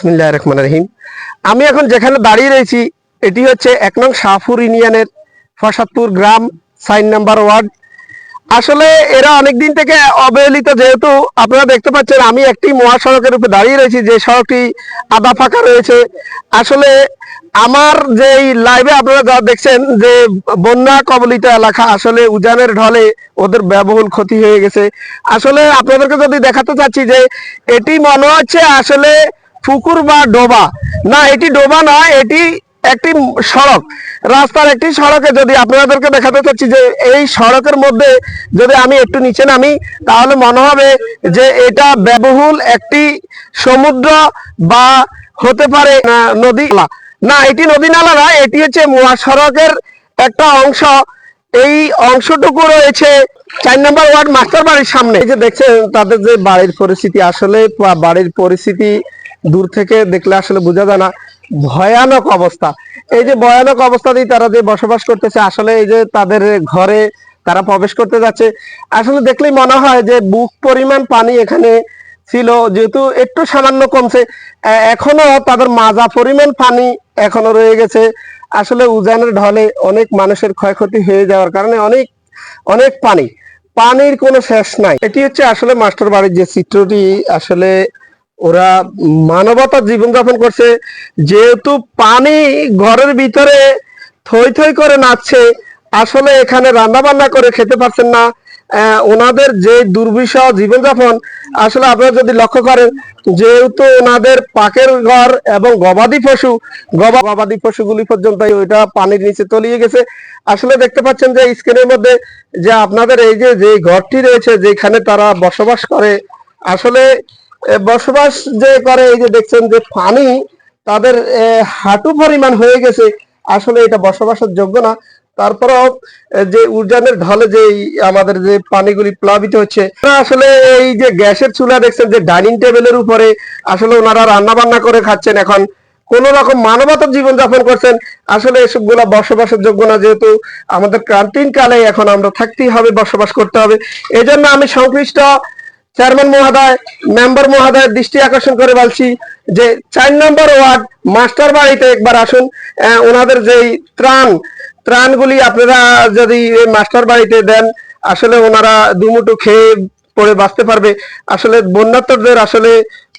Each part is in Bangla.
বিসমিল্লাহ রহমান রহিম আমি এখন যেখানে দাঁড়িয়ে রয়েছি, এটি হচ্ছে এক নং শাহপুর ইউনিয়নের ফসাদপুর গ্রাম, সাইন নাম্বার ওয়ার্ড। আসলে এরা অনেক দিন থেকে অবহেলিত, যেহেতু আপনারা দেখতে পাচ্ছেন আমি একটি মহাসড়কের উপরে দাঁড়িয়ে রয়েছি, যে সড়কটি আদা ফাঁকা রয়েছে। আসলে আমার যে এই লাইভে আপনারা যা দেখছেন, যে বন্যা কবলিত এলাকা, আসলে উজানের ঢলে ওদের ব্যবহুল ক্ষতি হয়ে গেছে। আসলে আপনাদেরকে যদি দেখাতে চাচ্ছি যে এটি মনে হচ্ছে আসলে পুকুর বা ডোবা। না, এটি ডোবা নয় এটি একটি সড়ক। রাস্তার একটি সড়কে যদি আপনাদেরকে দেখাতে চাচ্ছি যে এই সড়কের মধ্যে যদি আমি একটু নিচে নামি, তাহলে মনে হবে যে এটা ব্যবহুল একটি সমুদ্র বা হতে পারে নদী। না, এটি নদী নালা নয় এটি হচ্ছে মহাসড়কের একটা অংশ। এই অংশটুকু রয়েছে চার নম্বর ওয়ার্ড মাস্টার বাড়ির সামনে। এই যে দেখছেন, তাদের যে বাড়ির পরিস্থিতি, আসলে বাড়ির পরিস্থিতি দূর থেকে দেখলে আসলে বোঝা যায় না। ভয়ানক অবস্থা। এই যে ভয়ানক অবস্থাতেই তারা যে বসবাস করতেছে, আসলে এই যে তাদের ঘরে তারা প্রবেশ করতে যাচ্ছে, আসলে দেখলেই মনে হয় যে বুক পরিমাণ পানি এখানে ছিল, যেহেতু একটু সামান্য কমছে এখনও তাদের মাজা পরিমাণ পানি এখনও রয়ে গেছে। আসলে উজানের ঢলে অনেক মানুষের ক্ষয়ক্ষতি হয়ে যাওয়ার কারণে অনেক অনেক পানি। পানির কোনো শেষ নাই। এটি হচ্ছে আসলে মাস্টার বাড়ির যে চিত্রটি, আসলে ওরা মানবতার জীবনযাপন করছে, যেহেতু পানি ঘরের ভিতরে থই থই করে নাচছে, আসলে এখানে রান্না বান্না করে খেতে পারছেন না। ওনাদের যে দুর্বিষহ জীবনযাপন, আসলে আপনারা যদি লক্ষ্য করেন, যেহেতু ওনাদের পাকের ঘর এবং গবাদি পশু, গবা- গবাদি পশুগুলি পর্যন্ত ওইটা পানির নিচে তলিয়ে গেছে। আসলে দেখতে পাচ্ছেন যে স্ক্রিনের মধ্যে যে আপনাদের এই যে যে ঘরটি রয়েছে, যেখানে তারা বসবাস করে, আসলে বসবাস যে করে, এই যে দেখছেন যে পানি, তাদের হাঁটু পরিমাণ হয়ে গেছে। আসলে এটা বসবাসের যোগ্য না। তারপরেও যে উজানের ঢলে যে আমাদের যে পানিগুলি প্লাবিত হচ্ছে আসলে এই যে গ্যাসের চুলা দেখছেন যে ডাইনিং টেবিলের উপরে, আসলে ওনারা রান্না বান্না করে খাচ্ছেন এখন। কোন রকম মানবতার জীবন যাপন করছেন। আসলে এসবগুলা বসবাসের যোগ্য না, যেহেতু আমাদের ক্রান্তিন কালে এখন আমরা থাকতেই হবে, বসবাস করতে হবে। এই জন্য আমি সংশ্লিষ্ট চেয়ারম্যান মহোদয়, মেম্বার মহোদয়ের দৃষ্টি আকর্ষণ করে বলছি যে চার নম্বর ওয়ার্ড মাস্টার বাড়িতে একবার আসুন। ওনাদের যেই ত্রাণ, ত্রাণগুলি আপনারা যদি মাস্টার বাড়িতে দেন, আসলে ওনারা দুমুটো খেয়ে পড়ে বাঁচতে পারবে। আসলে বন্যাত্মদের আসলে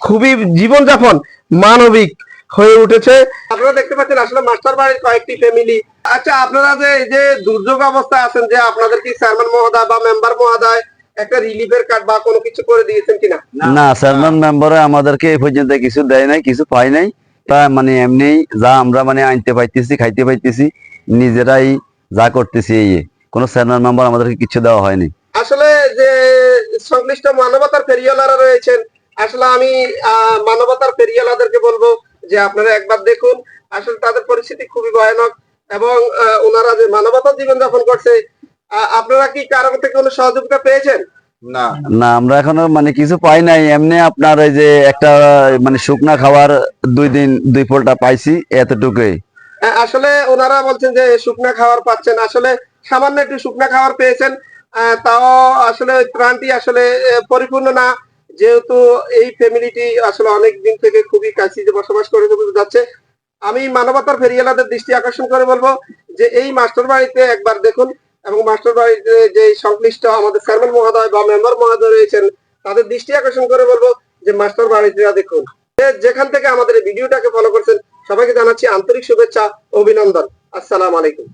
খুবই জীবনযাপন মানবিক হয়ে উঠেছে। আপনারা দেখতে পাচ্ছেন, আসলে মাস্টার বাড়ির কয়েকটি ফ্যামিলি আচ্ছা আপনারা যে যে দুর্যোগ অবস্থায় আছেন, যে আপনাদের কি চেয়ারম্যান মহোদয় বা মেম্বার মহোদয় একটা রিলিফের কার্ড বা কোনো কিছু করে দিয়েছেন কিনা? না চেয়ারম্যান মেম্বারে আমাদেরকে এই পর্যন্ত কিছু দেয় নাই কিছু পাই নাই। তা মানে এমনি যা আমরা মানে আনতে পাইতেছি খাইতে পাইতেছি নিজেরাই যা করতেছি এই কোনো চেয়ারম্যান মেম্বার আমাদেরকে কিছু দেওয়া হয়নি। আসলে যে সংশ্লিষ্ট মানবতার ফেরিওয়ালারা রয়েছেন আসলে আমি মানবতার ফেরিওয়ালাদেরকে বলব যে আপনারা একবার দেখুন। আসলে তাদের পরিস্থিতি খুবই ভয়ানক এবং ওনারা যে মানবতার জীবন যাপন করছে আপনারা কি কারও থেকে কোনো সহযোগিতা পেয়েছেন? না। না আমরা এখনও মানে কিছু পাই নাই। এমনি আপনার এই যে একটা মানে শুকনা খাবার দুই দিন দুই পোলটা পাইছি এতটুকুই। আসলে ওনারা বলছেন যে শুকনা খাবার পাচ্ছেন। আসলে সামান্য একটু শুকনা খাবার পেয়েছেন। আহ, তাও আসলে ওই ত্রাণটি আসলে পরিপূর্ণ না। যেহেতু এই ফ্যামিলিটি আসলে অনেক দিন থেকে খুবই কাছে বসবাস করে যাচ্ছে। আমি মানবতার ফেরিয়ালাদের দৃষ্টি আকর্ষণ করে বলব যে এই মাস্টার বাড়িতে একবার দেখুন এবং মাস্টার বাড়িতে যে সংশ্লিষ্ট আমাদের চেয়ারম্যান মহোদয় বা মেম্বার মহোদয় রয়েছেন, তাদের দৃষ্টি আকর্ষণ করে বলব যে, মাস্টার বাড়িতে দেখুন। যেখান থেকে আমাদের ভিডিওটাকে ফলো করছেন, সবাইকে জানাচ্ছি আন্তরিক শুভেচ্ছা, অভিনন্দন। আসসালাম আলাইকুম।